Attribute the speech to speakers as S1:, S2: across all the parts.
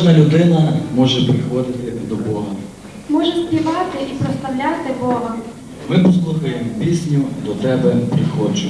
S1: Кожна людина може приходити до Бога.
S2: Може співати і прославляти Бога.
S1: Ми послухаємо пісню До тебе приходжу.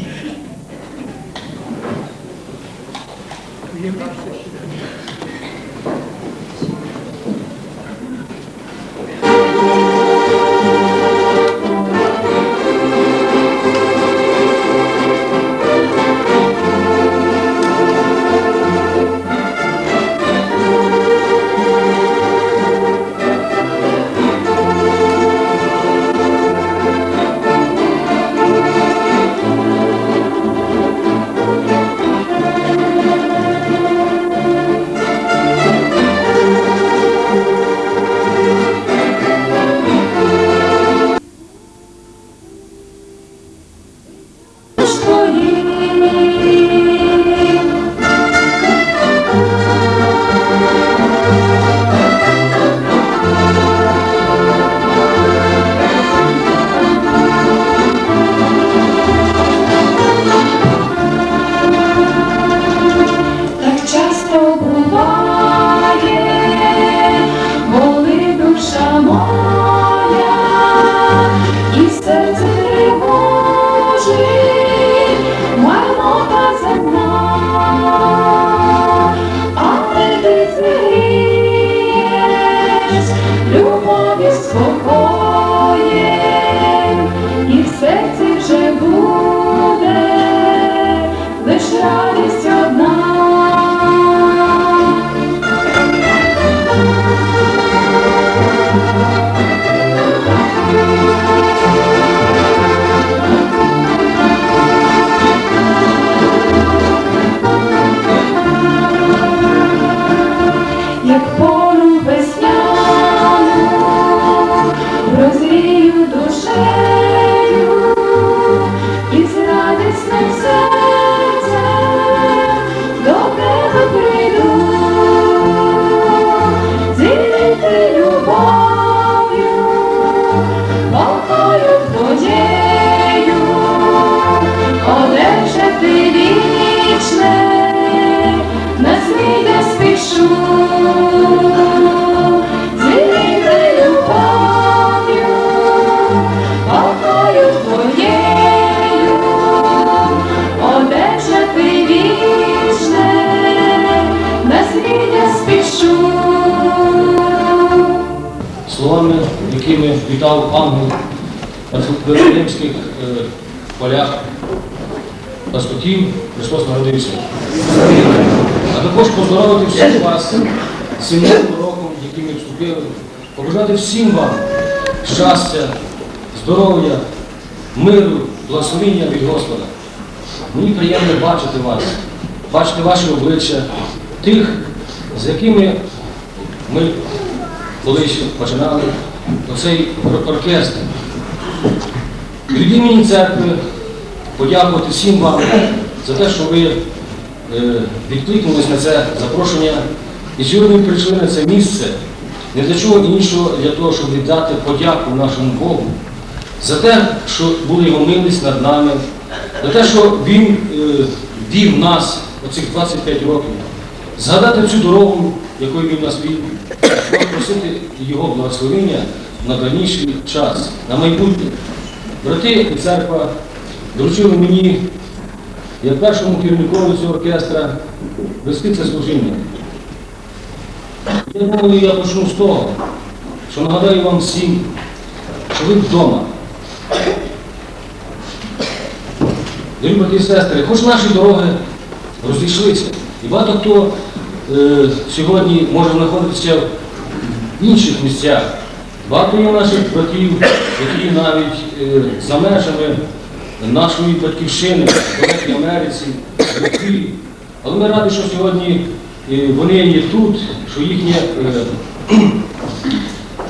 S3: Якими вітав ангел на Вифлеємських е, полях пастухів, Христос народився. А також поздоровити всіх вас з новим роком, яким ми вступили, побажати всім вам щастя, здоров'я, миру, благословіння від Господа. Мені приємно бачити вас, бачити ваші обличчя, тих, з якими ми колись починали оцей оркестр. Від імені церкви подякувати всім вам за те, що ви е, відкликнулись на це запрошення. І сьогодні прийшли на це місце не для чого іншого, для того, щоб віддати подяку нашому Богу за те, що була його милість над нами, за те, що Він е, вів нас оцих 25 років, згадати цю дорогу, якою він нас вів, просити його благословення на дальніший час, на майбутнє. Брати і церква доручили мені, як першому керівникові цього оркестра, вести це служіння. Я думаю, я почну з того, що нагадаю вам всім, що ви вдома. Дорогі брати і сестри, хоч наші дороги розійшлися, і багато хто сьогодні може знаходитися в інших місцях. Багато є наших братів, які навіть е, за межами нашої батьківщини, в Великій Америці, в Литві. Але ми раді, що сьогодні е, вони є тут, що їхнє, е,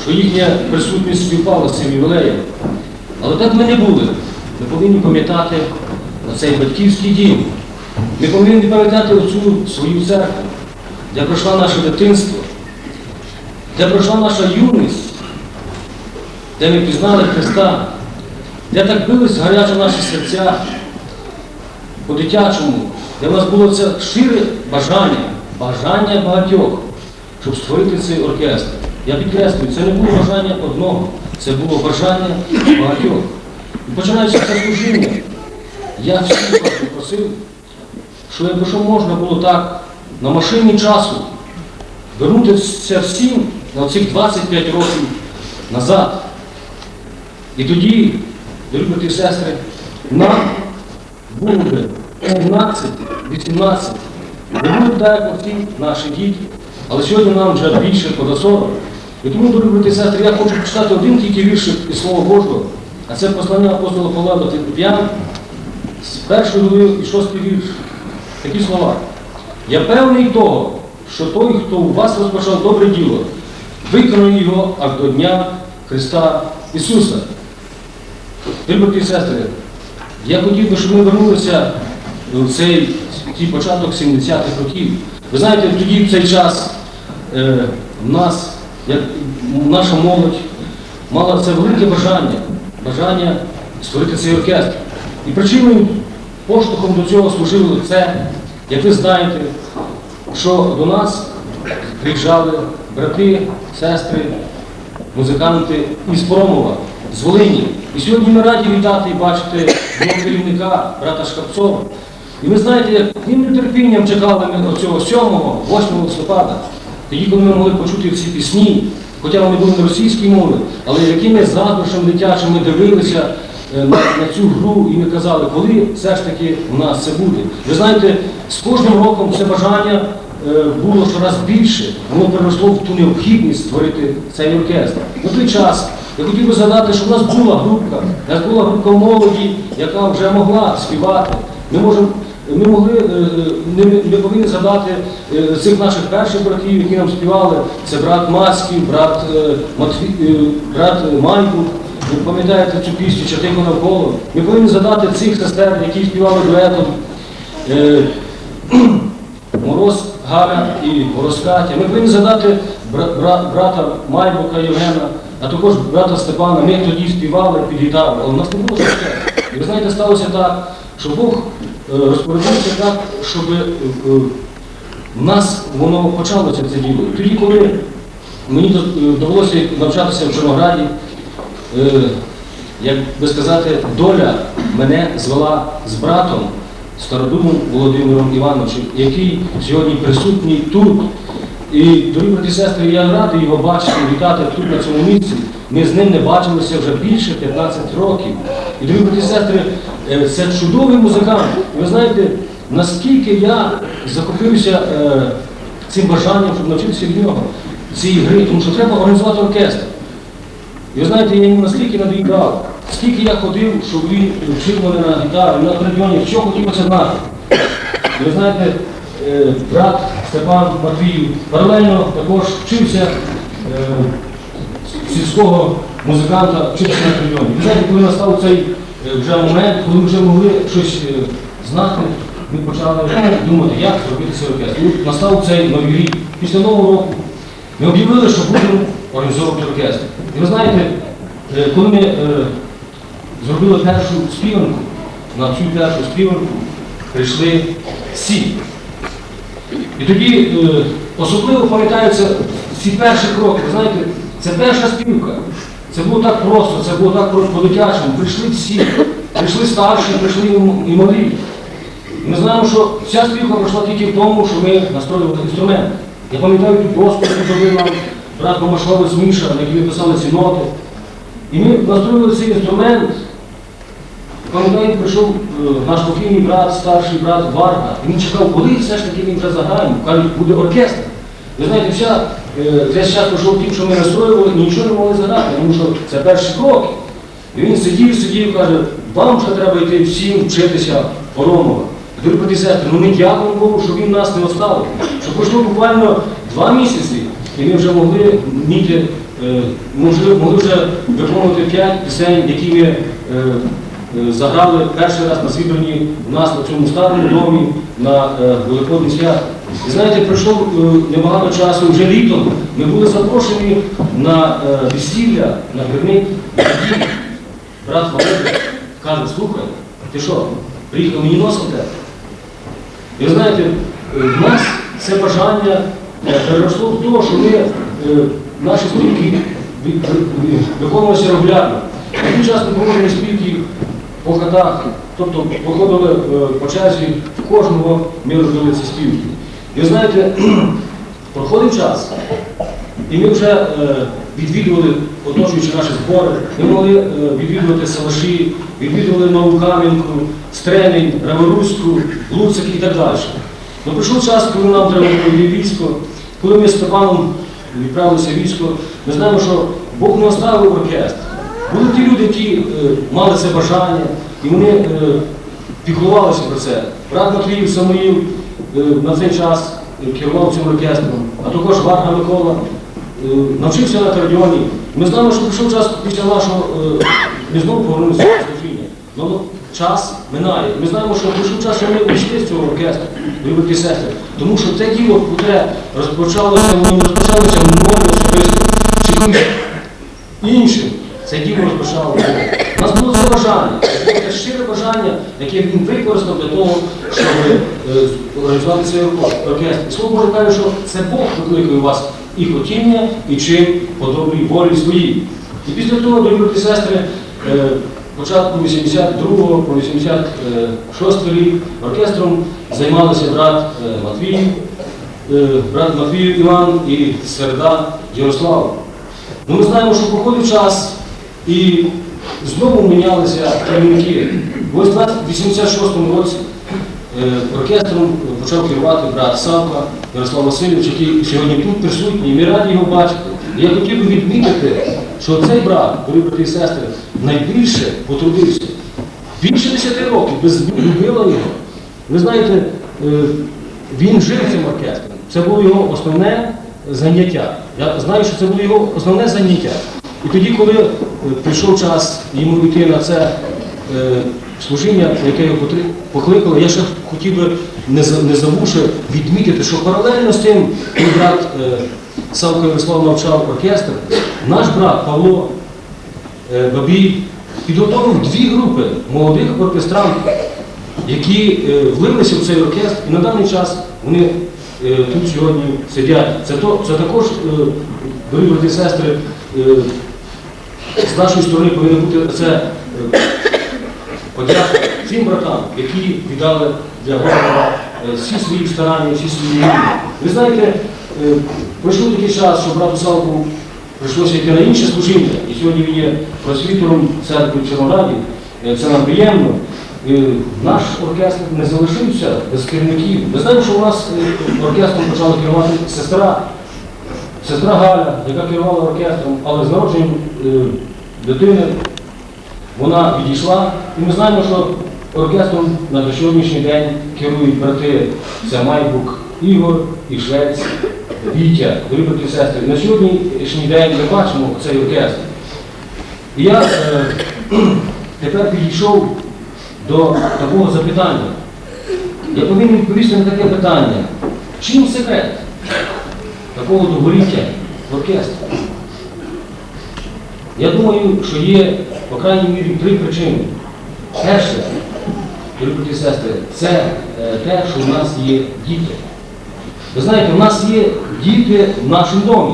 S3: що їхня присутність співпала з цим ювілеєм. Але так ми не були. Ми повинні пам'ятати оцей батьківський дім. Ми повинні пам'ятати оцю свою церкву, де пройшло наше дитинство, де пройшла наша юність, де ми пізнали Христа, де так бились гаряче наші серця по-дитячому, де в нас було це щире бажання, бажання багатьох щоб створити цей оркестр. Я підкреслюю, це не було бажання одного, це було бажання багатьох. І починаючи це служіння, я всіх вас попросив, що якщо можна було так на машині часу вернутися всім на цих 25 років назад. І тоді, дорогі сестри, нам було би 17, 18, не було так, всі наші діти, але сьогодні нам вже більше поза 40. І тому, дорогі сестри, я хочу прочитати один тільки віршик із Слова Божого, а це послання апостола Павла до Філіп'ян, з першої і шостий вірш. Такі слова. Я певний того, що той, хто у вас розпочав добре діло, виконує його аж до Дня Христа Ісуса. Дорогі і сестри, я хотів би, щоб ми вернулися в цей цей початок 70-х років. Ви знаєте, тоді в цей час е, в нас, як наша молодь, мала це велике бажання, бажання створити цей оркестр. І причиною поштовхом до цього служило це, як ви знаєте, що до нас приїжджали брати, сестри, музиканти із Промова, з Волині. І сьогодні ми раді вітати і бачити керівника, брата Шкапцова. І ви знаєте, як яким нетерпінням чекали ми цього 7-8 листопада, тоді, коли ми могли почути ці пісні, хоча вони були на російській мові, але якими зрадощами дитячим ми дивилися на, на цю гру і ми казали, коли все ж таки у нас це буде. Ви знаєте, з кожним роком це бажання е, було щораз більше, воно переросло в ту необхідність створити цей оркестр. На той час я хотів би згадати, що в нас була групка, у нас була група молоді, яка вже могла співати. Ми можемо. Ми могли, е, е, не, не повинні згадати е, цих наших перших братів, які нам співали. Це брат Маськів, брат, е, Матві, е, брат Майкул. Ви пам'ятаєте цю пісню «Чатико навколо. Ми повинні згадати цих сестер, які співали дуетом. Е, Мороз Галя і Мороз Катя. Ми повинні бра- брата Майбука Євгена, а також брата Степана. Ми тоді співали під гітару, але в нас не було таке. І ви знаєте, сталося так, що Бог е, розпорядився так, щоб е, в нас воно почалося це діло. Тоді, коли мені довелося навчатися в Чорнограді, е, як би сказати, доля мене звела з братом Стародумом Володимиром Івановичем, який сьогодні присутній тут. І, дорогі брати сестри, я радий його бачити, вітати тут на цьому місці. Ми з ним не бачилися вже більше 15 років. І, дорогі брати і сестри, це чудовий музикант. І ви знаєте, наскільки я захопився е, цим бажанням, щоб навчитися від нього цієї гри, тому що треба організувати оркестр. Ви знаєте, я йому настільки надоїдав, скільки я ходив, щоб він вчив мене на гітару, на акордеоні, що хотілося знати. Ви знаєте, е, брат Степан Матвіїв паралельно також вчився е, сільського музиканта, вчився на акордеоні. Ви знаєте, коли настав цей е, вже момент, коли вже могли щось знати, ми почали думати, як зробити цей оркестр. Настав цей новий рік. Після нового року ми об'явили, що будемо організовувати оркестр. І ви знаєте, е, коли ми е, зробили першу співанку, на цю першу співанку прийшли всі. І тоді е, особливо пам'ятаються ці перші кроки. Ви знаєте, це перша співка. Це було так просто, це було так просто по-дитячому. Прийшли всі, прийшли старші, прийшли і малі. Ми знаємо, що вся співка пройшла тільки в тому, що ми настроювали інструмент. Я пам'ятаю яку зробив нам брат Бомашовець Міша, на якій ми писали ці ноти. І ми настроювали цей інструмент. Пам'ятаю, прийшов е, наш покійний брат, старший брат Варга. Він чекав, коли все ж таки він вже заграємо. Кажуть, буде оркестр. Ви знаєте, вся, е, весь час пройшов тим, що ми настроювали, нічого не могли заграти, тому що це перші кроки. І він сидів, сидів, каже, вам ще треба йти всім вчитися Поромова. Брати сестри, ну ми дякуємо Богу, що він нас не оставив. Що пройшло буквально два місяці, і ми вже могли вміти, е, могли, могли вже виконувати п'ять пісень, які ми е, е, заграли перший раз на зібранні у нас на цьому старому домі на е, Великодні свято. І знаєте, пройшло е, небагато часу, вже літом ми були запрошені на весілля, на тоді брат Володя каже, слухай, ти що, приїхав мені тебе? І ви знаєте, в нас це бажання переросло в те, що ми, е, наші спілки виконувалися регулярно. Дуже часто проводили спілки по хатах, тобто проходили е, по черзі в кожного ми робили ці спілки. І ви знаєте, проходив час, і ми вже е, відвідували, оточуючи наші збори, ми могли відвідувати Салаші, відвідували Нову Кам'янку, Стремінь, Раворуську, Луцик і так далі. Ну, прийшов час, коли нам треба було військо, коли ми з Степаном відправилися військо, ми знаємо, що Бог не оставив оркестр. Були ті люди, які е, мали це бажання, і вони е, піклувалися про це. Брат Матвіїв Самоїл е, на цей час е, керував цим оркестром, а також Варга Микола е, навчився на акордіоні. Ми знаємо, що прийшов час після нашого, е, ми знову повернулися до служіння. Час минає. Ми знаємо, що прийшов час, що ми вийшли з цього оркестру, любити сестри. Тому що те діло, яке розпочалося, воно розпочалося мною особисто, чи комусь іншим. Це діло розпочало. У нас було це бажання, це щире бажання, яке він використав для того, щоб е, організувати цей оркестр. слово Боже каже, що це Бог викликає у вас і хотіння, і чин по добрій волі своїй. І після того, і сестри, е, початку 82-го по 86 рік оркестром займалися брат е, Матвій, е, брат Матвій Іван і Середа Ярослав. Ну, ми знаємо, що проходив час і знову мінялися керівники. Ось в 86-му році е, оркестром почав керувати брат Савка Ярослав Васильович, який сьогодні тут присутній, і ми раді його бачити. Я хотів би відмітити, що цей брат, дорогі брати і сестри, найбільше потрудився. Більше 10 років без любила його. Ви знаєте, е, він жив цим оркестром. Це було його основне заняття. Я знаю, що це було його основне заняття. І тоді, коли е, прийшов час йому йти на це е, служіння, яке його покликало, я ще хотів би не, забувши відмітити, що паралельно з тим, коли брат Савко Ярослав навчав оркестр, наш брат Павло е, Бабій підготовив дві групи молодих оркестрантів, які е, влилися в цей оркестр, і на даний час вони е, тут сьогодні сидять. Це, то, це також, дорогі брати і сестри, з нашої сторони повинна бути це подяка цим братам, які віддали для Господа всі свої старання, всі свої. Ви знаєте, пройшов такий час, що брату Савку прийшлося йти на інше служіння, і сьогодні він є просвітером церкви в Чорнораді. Е, Це нам приємно. Е, Наш оркестр не залишився без керівників. Ми знаємо, що у нас е, оркестром почала керувати сестра, сестра Галя, яка керувала оркестром, але з народженням дитини вона відійшла. І ми знаємо, що оркестром на сьогоднішній день керують брати. Це Майбук Ігор і Швець Вітя, дорогі сестри. На сьогоднішній день ми бачимо цей оркестр. Я е, тепер підійшов до такого запитання. Я повинен відповісти на таке питання. Чим секрет такого довголіття в оркестрі? Я думаю, що є, по крайній мірі, три причини. Перше, дорогі сестри, це е, те, що в нас є діти. Ви знаєте, у нас є діти в нашому домі.